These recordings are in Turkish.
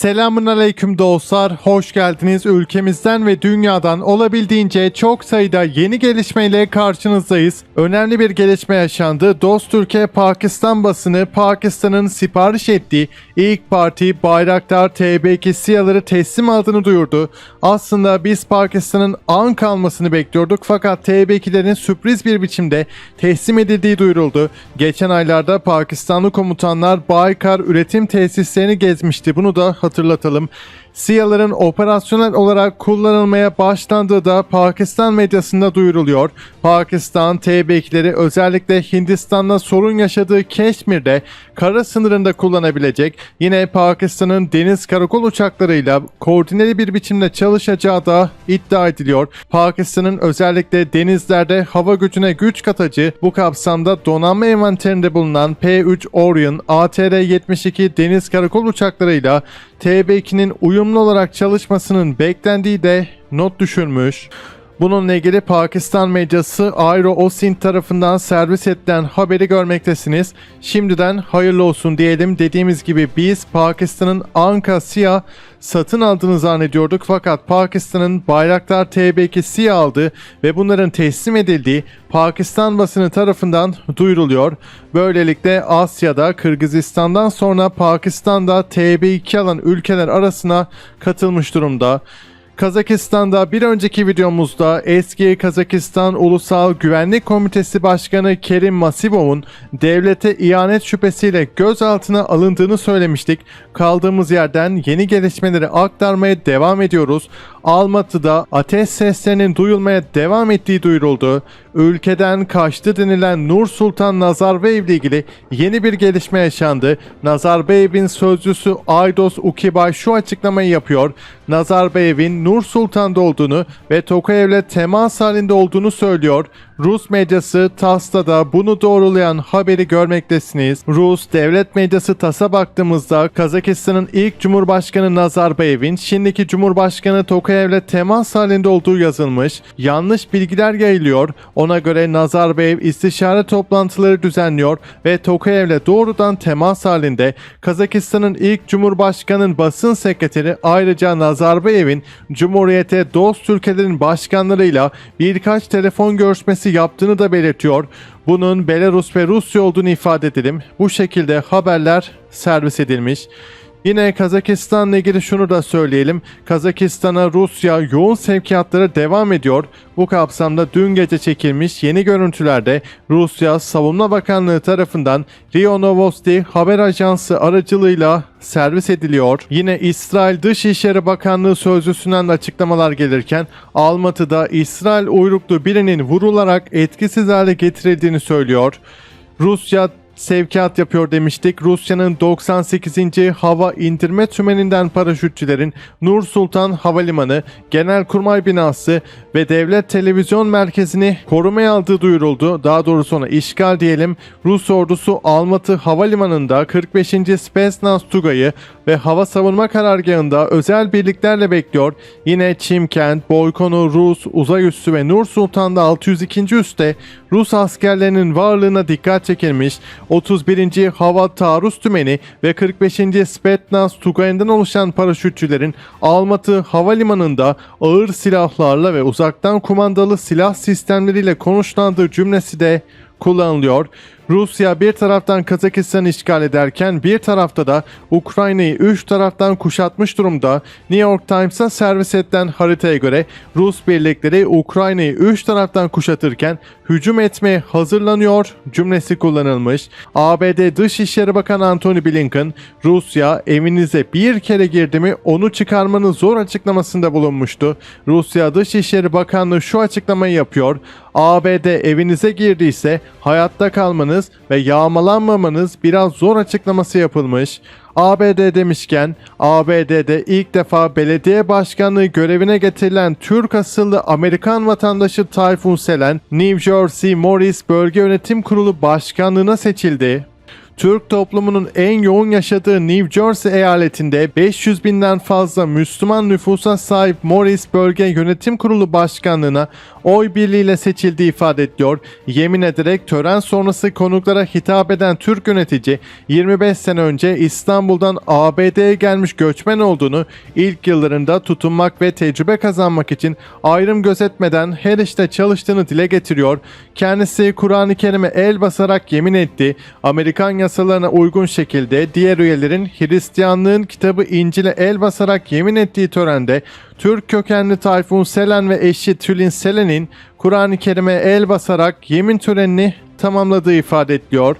Selamun aleyküm dostlar, hoş geldiniz. Ülkemizden ve dünyadan olabildiğince çok sayıda yeni gelişmeyle karşınızdayız. Önemli bir gelişme yaşandı. Dost Türkiye Pakistan basını Pakistan'ın sipariş ettiği ilk parti Bayraktar TB2 SİHA'ları teslim aldığını duyurdu. Aslında biz Pakistan'ın an kalmasını bekliyorduk fakat TB2'lerin sürpriz bir biçimde teslim edildiği duyuruldu. Geçen aylarda Pakistanlı komutanlar Baykar üretim tesislerini gezmişti. Bunu da hatırlatalım. SİHA'ların operasyonel olarak kullanılmaya başlandığı da Pakistan medyasında duyuruluyor. Pakistan TB2'leri özellikle Hindistan'la sorun yaşadığı Keşmir'de kara sınırında kullanabilecek. Yine Pakistan'ın deniz karakol uçaklarıyla koordineli bir biçimde çalışacağı da iddia ediliyor. Pakistan'ın özellikle denizlerde hava gücüne güç katıcı bu kapsamda donanma envanterinde bulunan P-3 Orion ATR-72 deniz karakol uçaklarıyla TB2'nin uyumlu olarak çalışmasının beklendiği de not düşülmüş. Bununla ilgili Pakistan medyası Aero Osin tarafından servis edilen haberi görmektesiniz. Şimdiden hayırlı olsun diyelim. Dediğimiz gibi biz Pakistan'ın Anka SİHA satın aldığını zannediyorduk fakat Pakistan'ın Bayraktar TB2 SİHA aldı ve bunların teslim edildiği Pakistan basını tarafından duyuruluyor. Böylelikle Asya'da Kırgızistan'dan sonra Pakistan'da TB2 alan ülkeler arasına katılmış durumda. Kazakistan'da bir önceki videomuzda eski Kazakistan Ulusal Güvenlik Komitesi Başkanı Kerim Masivov'un devlete ihanet şüphesiyle gözaltına alındığını söylemiştik. Kaldığımız yerden yeni gelişmeleri aktarmaya devam ediyoruz. Almatı'da ateş seslerinin duyulmaya devam ettiği duyuruldu. Ülkeden kaçtı denilen Nur Sultan Nazarbayev ile ilgili yeni bir gelişme yaşandı. Nazarbayev'in sözcüsü Aydos Ukibay şu açıklamayı yapıyor. Nazarbayev'in Nur Sultan'da olduğunu ve Tokayev'le temas halinde olduğunu söylüyor. Rus medyası TASS'ta da bunu doğrulayan haberi görmektesiniz. Rus devlet medyası TAS'a baktığımızda Kazakistan'ın ilk Cumhurbaşkanı Nazarbayev'in şimdiki Cumhurbaşkanı Tokayev'le temas halinde olduğu yazılmış. Yanlış bilgiler yayılıyor. Ona göre Nazarbayev istişare toplantıları düzenliyor ve Tokayev'le doğrudan temas halinde. Kazakistan'ın ilk Cumhurbaşkanı'nın basın sekreteri ayrıca Nazarbayev'in Cumhuriyete dost ülkelerin başkanlarıyla birkaç telefon görüşmesi yaptığını da belirtiyor. Bunun Belarus ve Rusya olduğunu ifade edelim. Bu şekilde haberler servis edilmiş. Yine Kazakistan'la ilgili şunu da söyleyelim. Kazakistan'a Rusya yoğun sevkiyatları devam ediyor. Bu kapsamda dün gece çekilmiş yeni görüntülerde Rusya Savunma Bakanlığı tarafından Rio Novosti haber ajansı aracılığıyla servis ediliyor. Yine İsrail Dışişleri Bakanlığı sözcüsünden de açıklamalar gelirken Almatı'da İsrail uyruklu birinin vurularak etkisiz hale getirildiğini söylüyor. Rusya sevkiyat yapıyor demiştik. Rusya'nın 98. Hava İndirme Tümeninden paraşütçülerin Nur Sultan Havalimanı, Genelkurmay Binası ve Devlet Televizyon Merkezi'ni korumaya aldığı duyuruldu. Daha doğrusu ona işgal diyelim. Rus ordusu Almatı Havalimanı'nda 45. Spetsnaz Tugay'ı ve hava savunma karargahında özel birliklerle bekliyor. Yine Çimkent, Boykonu, Rus, Uzay Üssü ve Nur Sultan'da 602. üste Rus askerlerinin varlığına dikkat çekilmiş. 31. Hava Taarruz Tümeni ve 45. Spetsnaz Tugay'ından oluşan paraşütçülerin Almatı Havalimanı'nda ağır silahlarla ve uzaktan kumandalı silah sistemleriyle konuşlandığı cümlesi de kullanılıyor. Rusya bir taraftan Kazakistan'ı işgal ederken bir tarafta da Ukrayna'yı üç taraftan kuşatmış durumda. New York Times'a servis edilen haritaya göre Rus birlikleri Ukrayna'yı üç taraftan kuşatırken hücum etmeye hazırlanıyor cümlesi kullanılmış. ABD Dışişleri Bakanı Antony Blinken, Rusya evinize bir kere girdi mi onu çıkarmanız zor açıklamasında bulunmuştu. Rusya Dışişleri Bakanlığı şu açıklamayı yapıyor. ABD evinize girdiyse hayatta kalmanız ve yağmalanmamanız biraz zor açıklaması yapılmış. ABD demişken ABD'de ilk defa belediye başkanlığı görevine getirilen Türk asıllı Amerikan vatandaşı Tayfun Selen New Jersey Morris Bölge Yönetim Kurulu Başkanlığına seçildi. Türk toplumunun en yoğun yaşadığı New Jersey eyaletinde 500 binden fazla Müslüman nüfusa sahip Morris Bölge Yönetim Kurulu Başkanlığı'na oy birliğiyle seçildiği ifade ediliyor. Yemin ederek tören sonrası konuklara hitap eden Türk yönetici 25 sene önce İstanbul'dan ABD'ye gelmiş göçmen olduğunu ilk yıllarında tutunmak ve tecrübe kazanmak için ayrım gözetmeden her işte çalıştığını dile getiriyor. Kendisi Kur'an-ı Kerim'e el basarak yemin etti. Amerikan yasalarına uygun şekilde diğer üyelerin Hristiyanlığın kitabı İncil'e el basarak yemin ettiği törende Türk kökenli Tayfun Selen ve eşi Tülin Selen'in Kur'an-ı Kerim'e el basarak yemin törenini tamamladığı ifade ediliyor.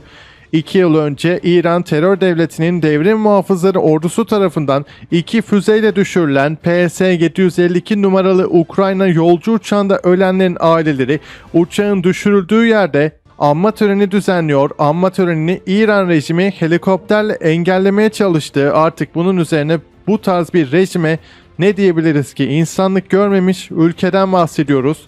İki yıl önce İran terör devletinin devrim muhafızları ordusu tarafından iki füzeyle düşürülen PS-752 numaralı Ukrayna yolcu uçağında ölenlerin aileleri uçağın düşürüldüğü yerde anma töreni düzenliyor. Anma törenini İran rejimi helikopterle engellemeye çalıştı. Artık bunun üzerine bu tarz bir rejime ne diyebiliriz ki insanlık görmemiş ülkeden bahsediyoruz.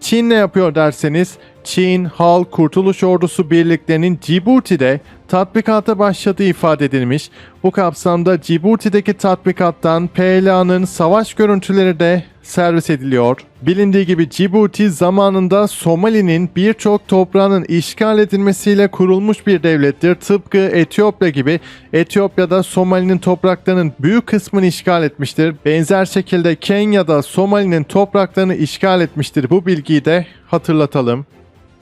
Çin ne yapıyor derseniz Çin Halk Kurtuluş Ordusu birliklerinin Cibuti'de tatbikata başladığı ifade edilmiş. Bu kapsamda Cibuti'deki tatbikattan PLA'nın savaş görüntüleri de servis ediliyor. Bilindiği gibi Cibuti zamanında Somali'nin birçok toprağının işgal edilmesiyle kurulmuş bir devlettir. Tıpkı Etiyopya gibi Etiyopya'da Somali'nin topraklarının büyük kısmını işgal etmiştir. Benzer şekilde Kenya'da Somali'nin topraklarını işgal etmiştir. Bu bilgiyi de hatırlatalım.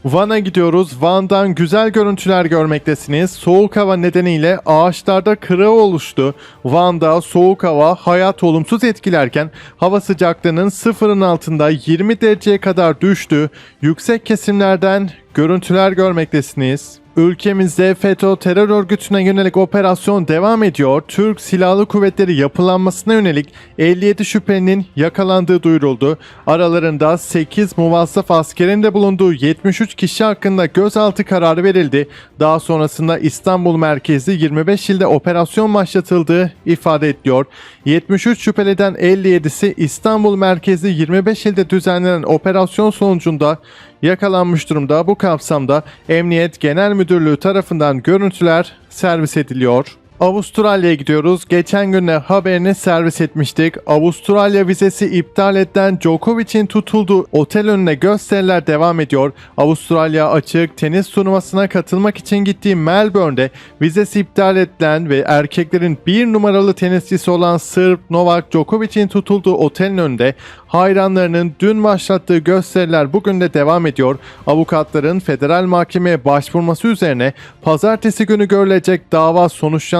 Van'a gidiyoruz. Van'dan güzel görüntüler görmektesiniz. Soğuk hava nedeniyle ağaçlarda kırığı oluştu. Van'da soğuk hava hayat olumsuz etkilerken hava sıcaklığının sıfırın altında 20 dereceye kadar düştü. Yüksek kesimlerden görüntüler görmektesiniz. Ülkemizde FETÖ terör örgütüne yönelik operasyon devam ediyor. Türk Silahlı Kuvvetleri yapılanmasına yönelik 57 şüphelinin yakalandığı duyuruldu. Aralarında 8 muvazzaf askerin de bulunduğu 73 kişi hakkında gözaltı kararı verildi. Daha sonrasında İstanbul merkezli 25 ilde operasyon başlatıldığı ifade ediliyor. 73 şüpheliden 57'si İstanbul merkezli 25 ilde düzenlenen operasyon sonucunda yakalanmış durumda. Bu kapsamda Emniyet Genel Müdürlüğü tarafından görüntüler servis ediliyor. Avustralya'ya gidiyoruz. Geçen gün de haberini servis etmiştik. Avustralya vizesi iptal edilen Djokovic'in tutulduğu otel önüne gösteriler devam ediyor. Avustralya açık tenis turnuvasına katılmak için gittiği Melbourne'de vizesi iptal edilen ve erkeklerin bir numaralı tenisçisi olan Sırp Novak Djokovic'in tutulduğu otelin önünde hayranlarının dün başlattığı gösteriler bugün de devam ediyor. Avukatların federal mahkemeye başvurması üzerine pazartesi günü görülecek dava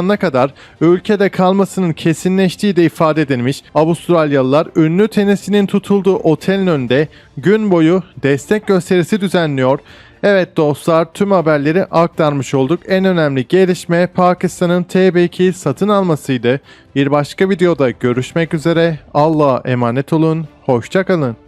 sonuçlanana kadar ülkede kalmasının kesinleştiği de ifade edilmiş. Avustralyalılar ünlü tenisçinin tutulduğu otelin önünde gün boyu destek gösterisi düzenliyor. Evet dostlar tüm haberleri aktarmış olduk. En önemli gelişme Pakistan'ın TB2'yi satın almasıydı. Bir başka videoda görüşmek üzere. Allah'a emanet olun. Hoşçakalın.